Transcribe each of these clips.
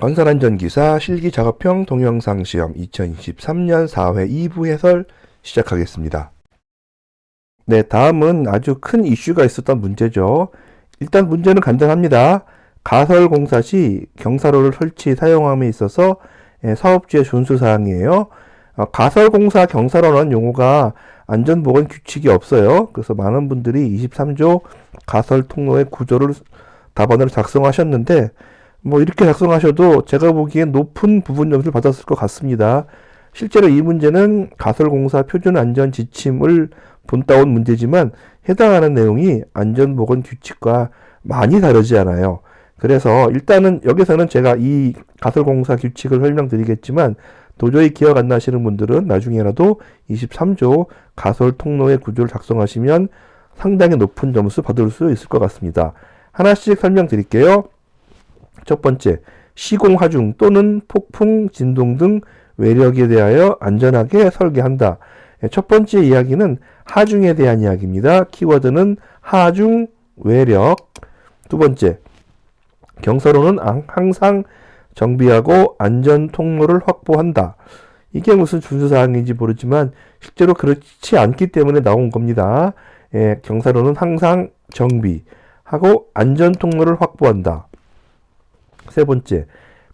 건설안전기사 실기작업형 동영상 시험 2023년 4회 2부 해설 시작하겠습니다. 네, 다음은 아주 큰 이슈가 있었던 문제죠. 일단 문제는 간단합니다. 가설 공사 시 경사로를 설치 사용함에 있어서 예, 사업주의 준수 사항이에요. 어, 가설 공사 경사로는 용어가 안전보건 규칙이 없어요. 그래서 많은 분들이 23조 가설 통로의 구조를 답안으로 작성하셨는데 뭐 이렇게 작성하셔도 제가 보기엔 높은 부분 점수를 받았을 것 같습니다. 실제로 이 문제는 가설공사 표준 안전 지침을 본따온 문제지만 해당하는 내용이 안전보건 규칙과 많이 다르지 않아요. 그래서 일단은 여기서는 제가 이 가설공사 규칙을 설명드리겠지만 도저히 기억 안 나시는 분들은 나중에라도 23조 가설 통로의 구조를 작성하시면 상당히 높은 점수 받을 수 있을 것 같습니다. 하나씩 설명드릴게요. 첫 번째, 시공 하중 또는 폭풍, 진동 등 외력에 대하여 안전하게 설계한다. 예, 첫 번째 이야기는 하중에 대한 이야기입니다. 키워드는 하중, 외력. 두 번째, 경사로는 앙- 항상 정비하고 안전 통로를 확보한다. 이게 무슨 준수사항인지 모르지만 실제로 그렇지 않기 때문에 나온 겁니다. 예, 경사로는 항상 정비하고 안전 통로를 확보한다. 세 번째,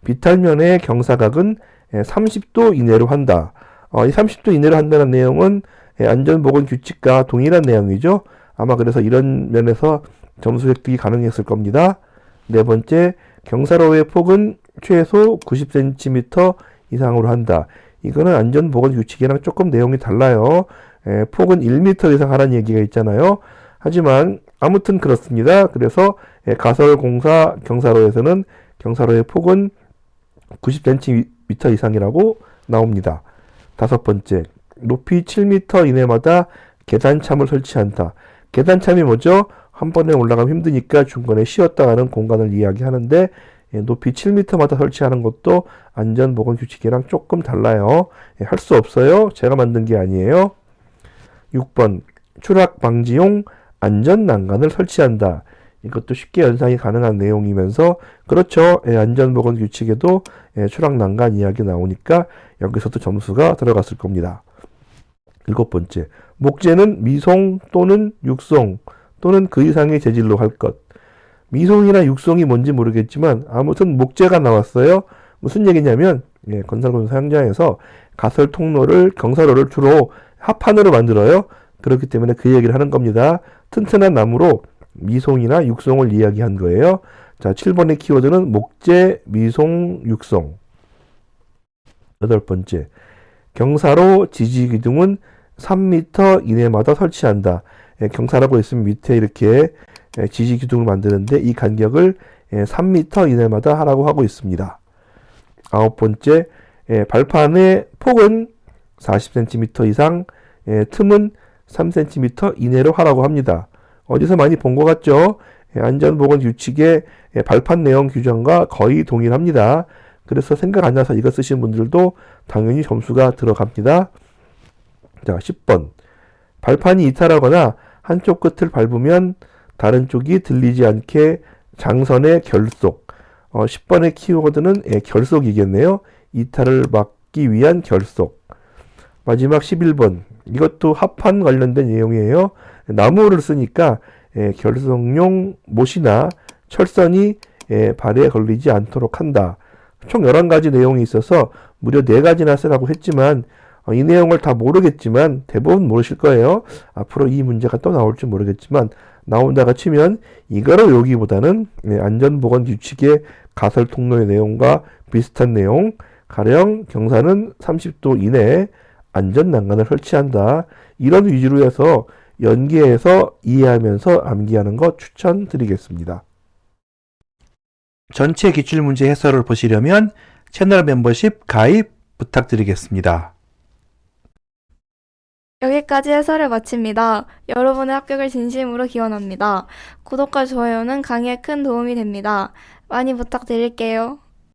비탈면의 경사각은 30도 이내로 한다. 어, 이 30도 이내로 한다는 내용은 예, 안전보건 규칙과 동일한 내용이죠. 아마 그래서 이런 면에서 점수 획득이 가능했을 겁니다. 네 번째, 경사로의 폭은 최소 90cm 이상으로 한다. 이거는 안전보건 규칙이랑 조금 내용이 달라요. 예, 폭은 1m 이상 하라는 얘기가 있잖아요. 하지만 아무튼 그렇습니다. 그래서 예, 가설공사 경사로에서는 경사로의 폭은 90cm 이상이라고 나옵니다. 다섯 번째, 높이 7m 이내마다 계단참을 설치한다. 계단참이 뭐죠? 한 번에 올라가면 힘드니까 중간에 쉬었다 하는 공간을 이야기하는데 예, 높이 7m마다 설치하는 것도 안전보건 규칙이랑 조금 달라요. 예, 할수 없어요. 제가 만든 게 아니에요. 6번, 추락 방지용 안전 난간을 설치한다. 이것도 쉽게 연상이 가능한 내용이면서 그렇죠. 예, 안전보건 규칙에도 예, 추락 난간 이야기 나오니까 여기서도 점수가 들어갔을 겁니다. 일곱 번째, 목재는 미송 또는 육송 또는 그 이상의 재질로 할 것. 미송이나 육송이 뭔지 모르겠지만 아무튼 목재가 나왔어요. 무슨 얘기냐면 예, 건설공사 현장에서 가설 통로를 경사로를 주로 합판으로 만들어요. 그렇기 때문에 그 얘기를 하는 겁니다. 튼튼한 나무로 미송이나 육송을 이야기한 거예요. 자, 7번의 키워드는 목재, 미송, 육송. 여덟 번째, 경사로 지지 기둥은 3m 이내마다 설치한다. 예, 경사라고 있으면 밑에 이렇게 예, 지지 기둥을 만드는데 이 간격을 예, 3m 이내마다 하라고 하고 있습니다. 아홉 번째, 예, 발판의 폭은 40cm 이상, 예, 틈은 3cm 이내로 하라고 합니다. 어디서 많이 본 것 같죠? 예, 안전보건 규칙의 예, 발판 내용 규정과 거의 동일합니다. 그래서 생각 안 나서 이거 쓰신 분들도 당연히 점수가 들어갑니다. 자, 10번. 발판이 이탈하거나 한쪽 끝을 밟으면 다른 쪽이 들리지 않게 장선의 결속. 어, 10번의 키워드는 예, 결속이겠네요. 이탈을 막기 위한 결속. 마지막 11번. 이것도 합판 관련된 내용이에요. 나무를 쓰니까 예, 결속용 못이나 철선이 예, 발에 걸리지 않도록 한다. 총 11가지 내용이 있어서 무려 4가지나 쓰라고 했지만 어, 이 내용을 다 모르겠지만 대부분 모르실 거예요. 앞으로 이 문제가 또 나올지 모르겠지만 나온다가 치면 이거를 여기보다는 예, 안전보건 규칙의 가설 통로의 내용과 비슷한 내용 가령 경사는 30도 이내에 안전 난간을 설치한다. 이런 위주로 해서 연계해서 이해하면서 암기하는 것 추천드리겠습니다. 전체 기출문제 해설을 보시려면 채널 멤버십 가입 부탁드리겠습니다. 여기까지 해설을 마칩니다. 여러분의 합격을 진심으로 기원합니다. 구독과 좋아요는 강의에 큰 도움이 됩니다. 많이 부탁드릴게요.